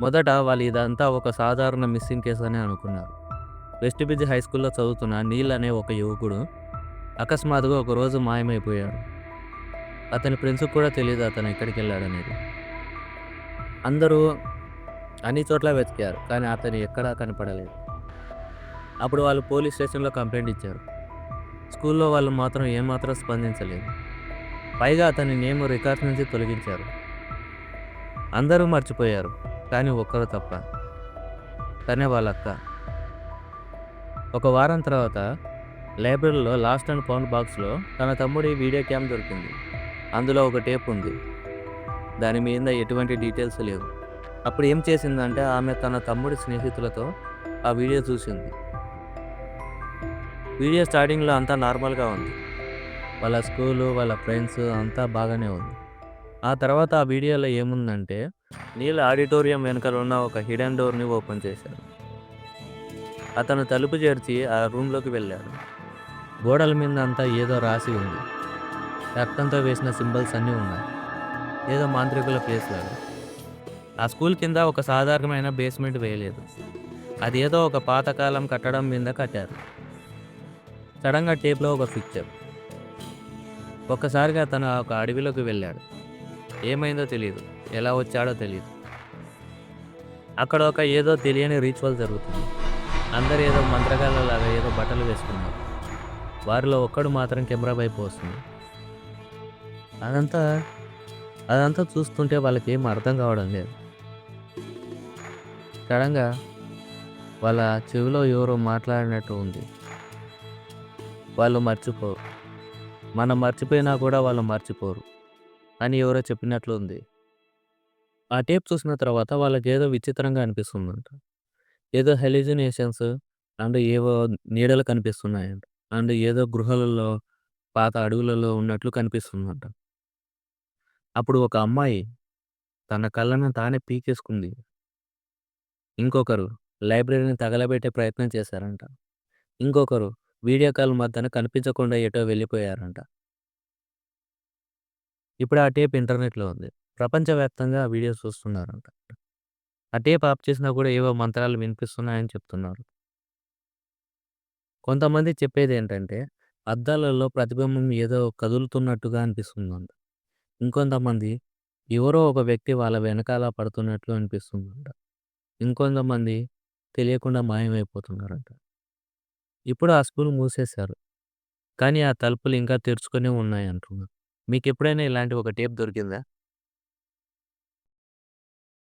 మొదట వాళ్ళు ఇదంతా ఒక సాధారణ మిస్సింగ్ కేస్ అని అనుకున్నారు. వెస్ట్ బ్రిడ్జ్ హై స్కూల్లో చదువుతున్న నీల్ అనే ఒక యువకుడు అకస్మాత్తుగా ఒకరోజు మాయమైపోయాడు. అతని ఫ్రెండ్స్కి కూడా తెలియదు అతను ఎక్కడికి వెళ్ళాడనేది అందరూ అన్ని చోట్ల వెతికారు కానీ అతను ఎక్కడా కనపడలేదు. అప్పుడు వాళ్ళు పోలీస్ స్టేషన్లో కంప్లైంట్ ఇచ్చారు. స్కూల్లో వాళ్ళు మాత్రం ఏమాత్రం స్పందించలేదు. పైగా అతని నేమ్ రికార్డ్స్ నుంచి తొలగించారు. అందరూ మర్చిపోయారు. కానీ ఒక్కరు తప్ప. తనే వాళ్ళ అక్క ఒక వారం తర్వాత లైబ్రరీలో లాస్ట్ అండ్ పౌండ్ బాక్స్లో తన తమ్ముడి వీడియో క్యామ్ దొరికింది. అందులో ఒక టేప్ ఉంది. దాని మీద ఎటువంటి డీటెయిల్స్ లేవు. అప్పుడు ఏం చేసిందంటే ఆమె తన తమ్ముడి స్నేహితులతో ఆ వీడియో చూసింది. వీడియో స్టార్టింగ్లో అంతా నార్మల్గా ఉంది. వాళ్ళ స్కూలు వాళ్ళ ఫ్రెండ్స్ అంతా బాగానే ఉంది. ఆ తర్వాత ఆ వీడియోలో ఏముందంటే నీళ్ళ ఆడిటోరియం వెనకాల ఉన్న ఒక హిడెన్ డోర్ని ఓపెన్ చేశాడు అతను తలుపు చేర్చి ఆ రూమ్లోకి వెళ్ళాడు. గోడల మీద అంతా ఏదో రాసి ఉంది. రక్తంతో వేసిన సింబల్స్ అన్నీ ఉన్నాయి. ఏదో మాంత్రికుల ప్లేస్లాగా ఆ స్కూల్ కింద ఒక సాధారణమైన బేస్మెంట్ వేయలేదు. అది ఏదో ఒక పాతకాలం కట్టడం మీద కట్టారు. సడన్గా టేప్లో ఒక పిక్చర్ ఒక్కసారిగా తను ఒక అడవిలోకి వెళ్ళాడు. ఏమైందో తెలియదు ఎలా వచ్చాడో తెలియదు అక్కడ ఒక ఏదో తెలియని రిచువల్ జరుగుతుంది. అందరు ఏదో మంత్రగాళ్ళలాగా ఏదో బట్టలు వేసుకున్నారు. వారిలో ఒక్కడు మాత్రం కెమెరా వైపు వస్తుంది. అదంతా అదంతా చూస్తుంటే వాళ్ళకి ఏం అర్థం కావడం లేదు. సడన్గా వాళ్ళ చెవిలో ఎవరో మాట్లాడినట్టు ఉంది. వాళ్ళు మర్చిపోరు. మనం మర్చిపోయినా కూడా వాళ్ళు మర్చిపోరు. అని ఎవరో చెప్పినట్లు ఉంది. ఆ టేప్ చూసిన తర్వాత వాళ్ళకి ఏదో విచిత్రంగా అనిపిస్తుందంట. ఏదో హెలిజినేషన్స్ అండ్ ఏవో నీడలు కనిపిస్తున్నాయంట. అండ్ ఏదో గృహాలలో పాత అడవులలో ఉన్నట్లు కనిపిస్తుందంట. అప్పుడు ఒక అమ్మాయి తన కళ్ళను తానే పీకేసుకుంది. ఇంకొకరు లైబ్రరీని తగలబెట్టే ప్రయత్నం చేశారంట. ఇంకొకరు వీడియో కాల్ మధ్యన కనిపించకుండా ఎటో వెళ్ళిపోయారంట. ఇప్పుడు ఆ టేప్ ఇంటర్నెట్లో ఉంది. ప్రపంచవ్యాప్తంగా ఆ వీడియోస్ చూస్తున్నారంట. ఆ టేప్ ఆఫ్ చేసినా కూడా ఏవో మంత్రాలు వినిపిస్తున్నాయని చెప్తున్నారు. కొంతమంది చెప్పేది ఏంటంటే అద్దాలలో ప్రతిబింబం ఏదో కదులుతున్నట్టుగా అనిపిస్తుందంట. ఇంకొంతమంది ఎవరో ఒక వ్యక్తి వాళ్ళ వెనకాల పడుతున్నట్లు అనిపిస్తుందంట. ఇంకొంతమంది తెలియకుండా మాయమైపోతున్నారంట. ఇప్పుడు ఆ స్కూల్ మూసేశారు. కానీ ఆ తలుపులు ఇంకా తెరుచుకొని ఉన్నాయి అంటున్నారు. మీకు ఎప్పుడైనా ఇలాంటి ఒక టేప్ దొరికిందా?